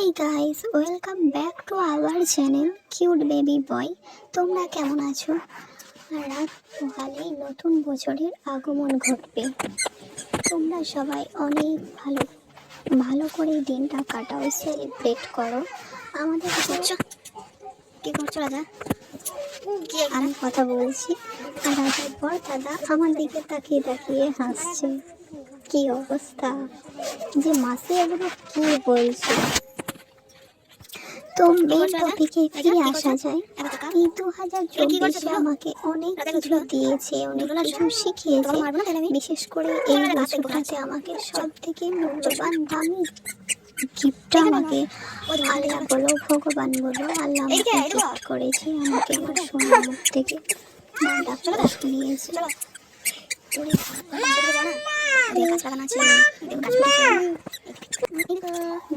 Hey guys welcome back to our channel cute baby boy তোমরা কেমন আছো? আর রাত পোহালেই নতুন বছরের আগমন ঘটবে। তোমরা সবাই অনেক ভালো ভালো করে দিনটা কাটাও সেলিব্রেট করো। আমাদের কি করছ কি করছ রাজা? আমি কথা বলছি। আর রাজার পর দাদা আমার দিকে তাকিয়ে তাকিয়ে হাসছে। কি অবস্থা? যে মাসে এগুলো কি বলছে? তো মেন টপিকে ফিরে আসা যায় এই দু হাজার চব্বিশে আমাকে অনেক কিছু দিয়েছে অনেক কিছু শিখিয়েছে বিশেষ করে এই বছরটাতে আমাকে সব থেকে মূল্যবান দামি গিফটটা আমাকে আল্লাহ বলো ভগবান বলো আল্লাহ আমাকে গিফট করেছে আমাকে আমার সোনার মুখ থেকে মা ডাক্তার শুনিয়েছে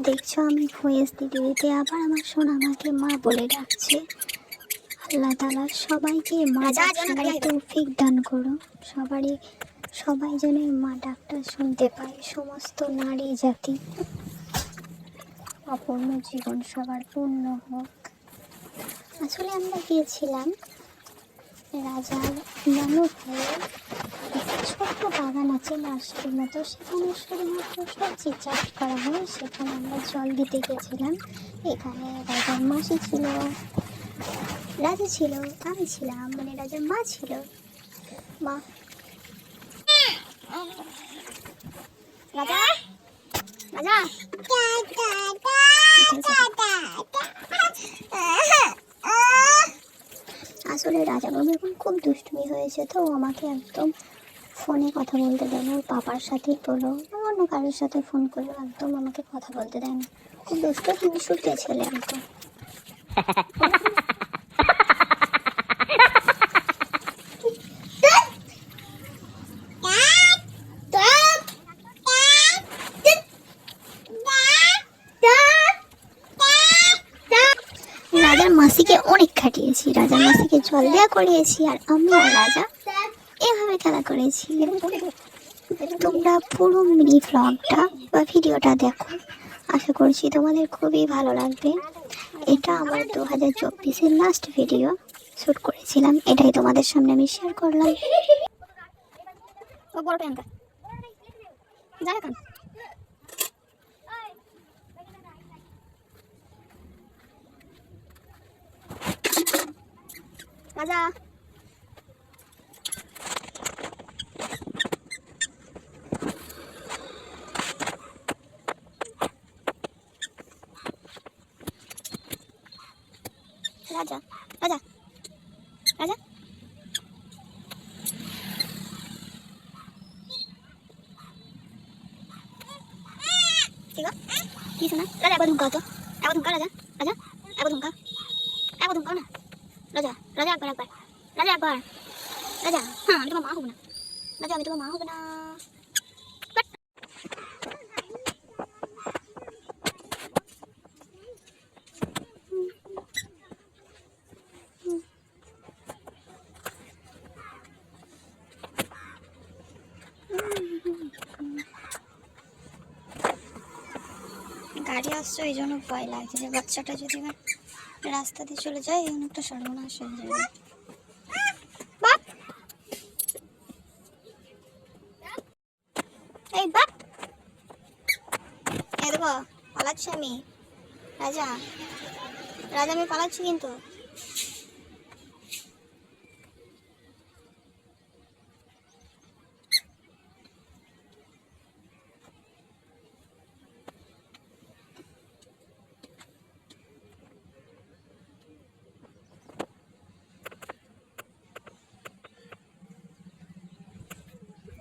দেখছ আমি ভয়েস দিতে দিতে আবার আমার সোনা আমাকে মা বলে ডাকছে। আল্লাহ তালা সবাইকে মা তৌফিক দান করো। সবারই সবাই যেন মা ডাক্তার শুনতে পায় সমস্ত নারী জাতি। অপূর্ণ জীবন সবার পূর্ণ হোক। আসলে আমরা গিয়েছিলাম রাজার নানু ভাইয়ের একটা ছোট্ট বাগান আছে নার্সারির মতো। সেখানে শুধুমাত্র সবজি চাষ করা হয়, সেখানে আমরা জল দিতে গেছিলাম। এখানে রাজার মাসি ছিল, রাজা ছিল, আমি ছিলাম মানে রাজার মা ছিল। মা। রাজা? রাজা? আসলে রাজাবাবু এখন খুব দুষ্টুমি হয়েছে তো আমাকে একদম ফোনে কথা বলতে দেয় না পাপার সাথেই বলো অন্য কারোর সাথে ফোন করল একদম আমাকে কথা বলতে দেয় না। খুব দুষ্ট তুমি শুতে ছেলে একদম রাজার মাসিকে অনেক খাটিয়েছি, রাজার মাসিকে জল দেওয়া করিয়েছি, আর আমি রাজা এভাবে খেলা করেছি। তোমরা পুরো মিনি ভ্লগটা বা ভিডিওটা দেখো। আশা করছি তোমাদের খুবই ভালো লাগবে। এটা আমার দু হাজার চব্বিশের লাস্ট ভিডিও শ্যুট করেছিলাম। এটাই তোমাদের সামনে আমি শেয়ার করলাম। ও রাজা রাজা রাজা। ঠিক কি শোনা? রাজা একবার ধুমকাও তো একবার ধুমকা, রাজা রাজা একবার ধুমকা। একবার ধুমকাও না? রাজা রাজা একবার একবার। রাজা একবার। রাজা হ্যাঁ আমি তোমার মা হব না। রাজা, আমি তোমার মা হব না। গাড়ি আসছে এই জন্য ভয় লাগছে যে বাচ্চাটা যদি এবার রাস্তা দিয়ে চলে যায়, এই একটা সর্বনাশ হয়ে যাবে। এই পালাচ্ছি আমি। রাজা। রাজা, আমি পালাচ্ছি কিন্তু।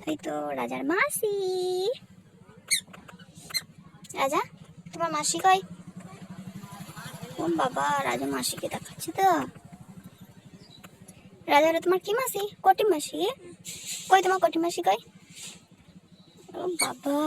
এই তো রাজার মাসি। রাজা, তোমার মাসি কই? ও বাবা, রাজা মাসিকে দেখাচ্ছে তো। রাজা তোমার কি মাসি? কটি মাসি কই তোমার কটি মাসি কই? ও বাবা।